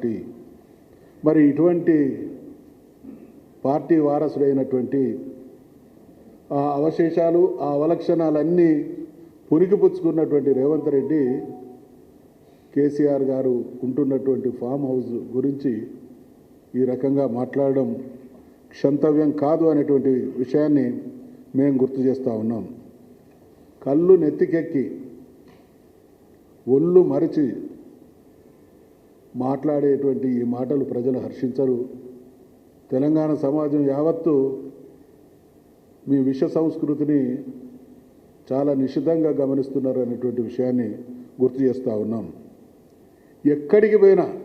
Party మరి ఇటువంటి party వారసుడైనటువంటి ఆ అవశేషాలు ఆ అవలక్షణాలన్నీ పురికిపుచ్చుకున్నటువంటి రేవంత్ రెడ్డి కేసీఆర్ గారు ఉంటున్నటువంటి ఫామ్ హౌస్ గురించి ఈ రకంగా మాట్లాడడం క్షంతవ్యం కాదు అనేటువంటి విషయాన్ని మేము గుర్తు చేస్తూ ఉన్నాం. కళ్ళు నెత్తికెక్కి ఒళ్ళు మరిచి మాట్లాడేటువంటి ఈ మాటలు ప్రజలు హర్షించరు. తెలంగాణ సమాజం యావత్తు మీ విష సంస్కృతిని చాలా నిశితంగా గమనిస్తున్నారు అనేటువంటి విషయాన్ని గుర్తు చేస్తూ ఉన్నాం. ఎక్కడికి పోయినా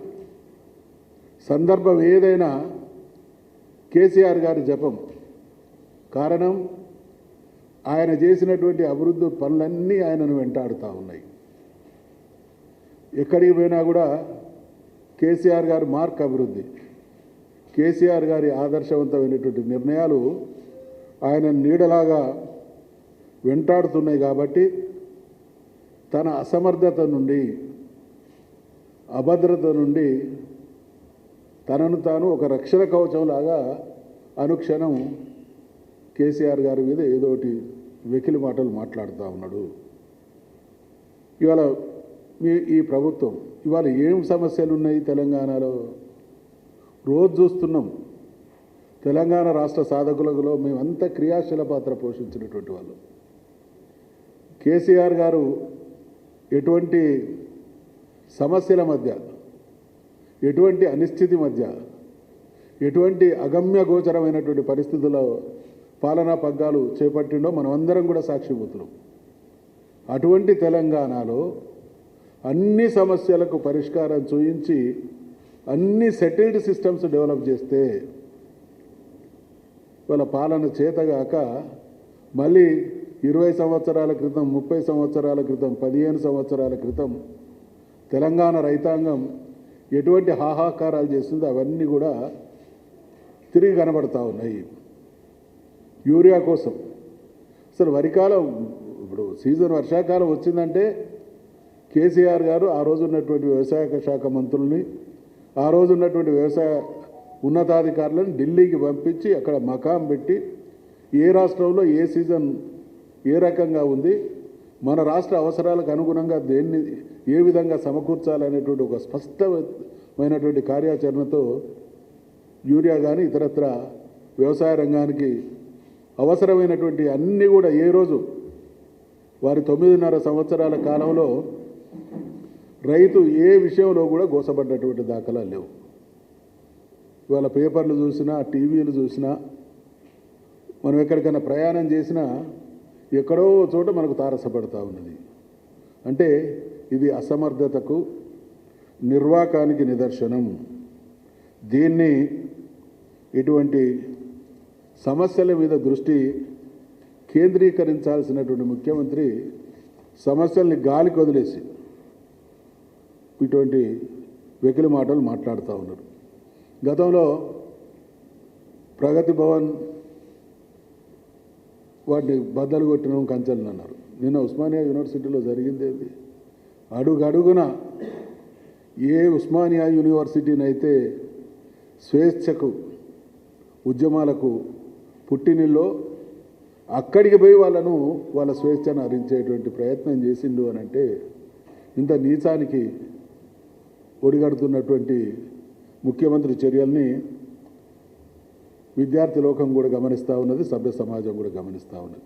సందర్భం ఏదైనా కేసీఆర్ గారి జపం కారణం ఆయన చేసినటువంటి అభివృద్ధి పనులన్నీ ఆయనను వెంటాడుతూ ఉన్నాయి. ఎక్కడికి పోయినా కూడా కేసీఆర్ గారి మార్క్ అభివృద్ధి. కేసీఆర్ గారి ఆదర్శవంతమైనటువంటి నిర్ణయాలు ఆయన నీడలాగా వెంటాడుతున్నాయి కాబట్టి తన అసమర్థత నుండి అభద్రత నుండి తనను తాను ఒక రక్షణ కవచంలాగా అనుక్షణం కేసీఆర్ గారి మీద ఏదో ఒకటి వెకిలి మాటలు మాట్లాడుతూ ఉన్నాడు. ఇవాళ మీ ఈ ప్రభుత్వం. ఇవాళ ఏం సమస్యలు ఉన్నాయి తెలంగాణలో? రోజు చూస్తున్నాం. తెలంగాణ రాష్ట్ర సాధకులలో మేమంతా క్రియాశీల పాత్ర పోషించినటువంటి వాళ్ళు. కేసీఆర్ గారు ఎటువంటి సమస్యల మధ్య ఎటువంటి అనిశ్చితి మధ్య ఎటువంటి అగమ్య గోచరమైనటువంటి పరిస్థితుల్లో పాలనా పగ్గాలు చేపట్టిండో మనమందరం కూడా సాక్షిభూతులు అటువంటి తెలంగాణలో అన్ని సమస్యలకు పరిష్కారం చూయించి అన్ని సెటిల్డ్ సిస్టమ్స్ డెవలప్ చేస్తే వాళ్ళ పాలన చేతగాక మళ్ళీ ఇరవై సంవత్సరాల క్రితం ముప్పై సంవత్సరాల క్రితం పదిహేను సంవత్సరాల క్రితం తెలంగాణ రైతాంగం ఎటువంటి హాహాకారాలు చేస్తుందో అవన్నీ కూడా తిరిగి కనబడతా ఉన్నాయి. యూరియా కోసం. అసలు వరికాలం ఇప్పుడు సీజన్ వర్షాకాలం వచ్చిందంటే కేసీఆర్ గారు ఆ రోజు ఉన్నటువంటి వ్యవసాయ శాఖ మంత్రుల్ని ఆ రోజు ఉన్నటువంటి వ్యవసాయ ఉన్నతాధికారులను ఢిల్లీకి పంపించి అక్కడ మకాం పెట్టి ఏ రాష్ట్రంలో ఏ సీజన్ ఏ రకంగా ఉంది మన రాష్ట్ర అవసరాలకు అనుగుణంగా దేన్ని ఏ విధంగా సమకూర్చాలనేటువంటి ఒక స్పష్టమైనటువంటి కార్యాచరణతో యూరియా కానీ ఇతరత్ర వ్యవసాయ రంగానికి అవసరమైనటువంటి అన్నీ కూడా ఏ రోజు వారి తొమ్మిదిన్నర సంవత్సరాల కాలంలో రైతు ఏ విషయంలో కూడా గోసపడ్డటువంటి దాఖలాలు లేవు. ఇవాళ పేపర్లు చూసినా టీవీలు చూసినా మనం ఎక్కడికైనా ప్రయాణం చేసినా ఎక్కడో చోట మనకు తారసపడతా ఉన్నది. అంటే ఇది అసమర్థతకు నిర్వాకానికి నిదర్శనం. దీన్ని ఇటువంటి సమస్యల మీద దృష్టి కేంద్రీకరించాల్సినటువంటి ముఖ్యమంత్రి సమస్యల్ని గాలికి వదిలేసి ఇటువంటి వెకిలి మాటలు మాట్లాడుతూ ఉన్నారు. గతంలో ప్రగతి భవన్ వాటిని బద్దలు కొట్టిన కంచెలను అన్నారు. నిన్న ఉస్మానియా యూనివర్సిటీలో జరిగింది ఏంది? అడుగడుగున ఏ ఉస్మానియా యూనివర్సిటీనైతే స్వేచ్ఛకు ఉద్యమాలకు పుట్టినిల్లో అక్కడికి పోయి వాళ్ళను వాళ్ళ స్వేచ్ఛను హరించేటువంటి ప్రయత్నం చేసిండు అని అంటే ఇంత నీచానికి ఒడిగడుతున్నటువంటి ముఖ్యమంత్రి చర్యల్ని విద్యార్థి లోకం కూడా గమనిస్తూ ఉన్నది సభ్య సమాజం కూడా గమనిస్తూ ఉన్నది.